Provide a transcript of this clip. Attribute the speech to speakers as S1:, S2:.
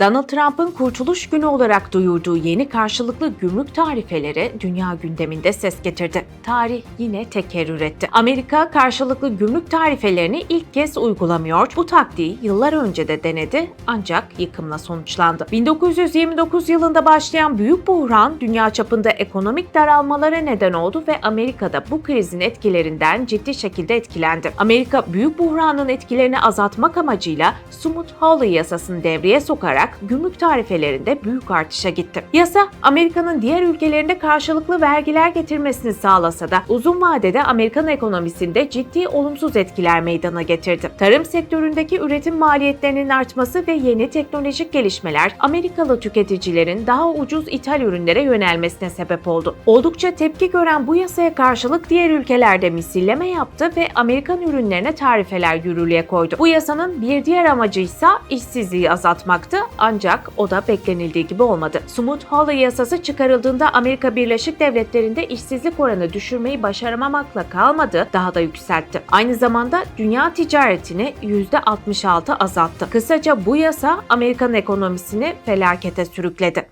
S1: Donald Trump'ın kurtuluş günü olarak duyurduğu yeni karşılıklı gümrük tarifeleri dünya gündeminde ses getirdi. Tarih yine tekerrür etti. Amerika karşılıklı gümrük tarifelerini ilk kez uygulamıyor. Bu taktiği yıllar önce de denedi ancak yıkımla sonuçlandı. 1929 yılında başlayan büyük buhran dünya çapında ekonomik daralmalara neden oldu ve Amerika'da bu krizin etkilerinden ciddi şekilde etkilendi. Amerika büyük buhranın etkilerini azaltmak amacıyla Smoot-Hawley yasasını devreye sokarak gümrük tarifelerinde büyük artışa gitti. Yasa Amerika'nın diğer ülkelerinde karşılıklı vergiler getirmesini sağlasa da uzun vadede Amerikan ekonomisinde ciddi olumsuz etkiler meydana getirdi. Tarım sektöründeki üretim maliyetlerinin artması ve yeni teknolojik gelişmeler Amerikalı tüketicilerin daha ucuz ithal ürünlere yönelmesine sebep oldu. Oldukça tepki gören bu yasaya karşılık diğer ülkelerde misilleme yaptı ve Amerikan ürünlerine tarifeler yürürlüğe koydu. Bu yasanın bir diğer amacı ise işsizliği azaltmaktı ancak o da beklenildiği gibi olmadı. Smoot-Hawley yasası çıkarıldığında Amerika Birleşik Devletleri'nde işsizlik oranı düşürmeyi başaramamakla kalmadı, daha da yükseltti. Aynı zamanda dünya ticaretini %66 azalttı. Kısaca bu yasa Amerikan ekonomisini felakete sürükledi.